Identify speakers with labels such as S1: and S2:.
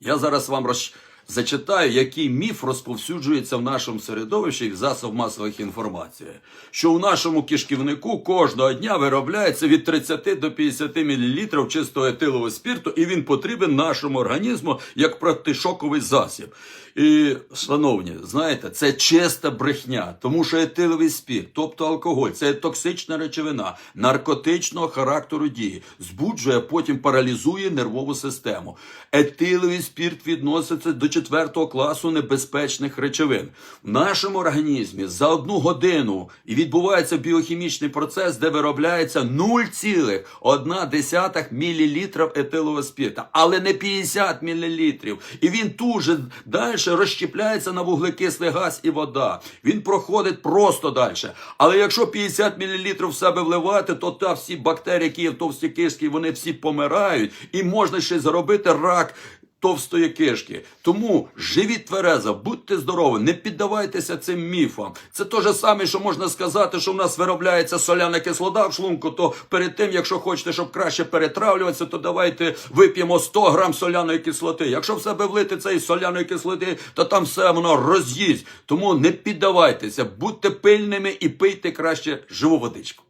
S1: Я зараз вам роз... зачитаю, який міф розповсюджується в нашому середовищі в засоб масових інформації. Що у нашому кишківнику кожного дня виробляється від 30 до 50 мл чистого етилового спірту, і він потрібен нашому організму як протишоковий засіб. І, шановні, знаєте, це чиста брехня, тому що етиловий спірт, тобто алкоголь, це токсична речовина наркотичного характеру дії, збуджує, потім паралізує нервову систему. Етиловий спірт відноситься до четвертого класу небезпечних речовин. В нашому організмі за одну годину і відбувається біохімічний процес, де виробляється 0,1 мл етилового спірта, але не 50 мл. І він тут же далі розщепляється на вуглекислий газ і вода. Він проходить просто далі. Але якщо 50 мл в себе вливати, то та всі бактерії, які є в товстій кишці, вони всі помирають, і можна ще й заробити рак. Товстої кишки. Тому живіть тверезо, будьте здорові, не піддавайтеся цим міфам. Це те ж саме, що можна сказати, що в нас виробляється соляна кислота в шлунку, то перед тим, якщо хочете, щоб краще перетравлюватися, то давайте вип'ємо 100 грам соляної кислоти. Якщо в себе влити цієї соляної кислоти, то там все воно роз'їсть. Тому не піддавайтеся, будьте пильними і пийте краще живу водичку.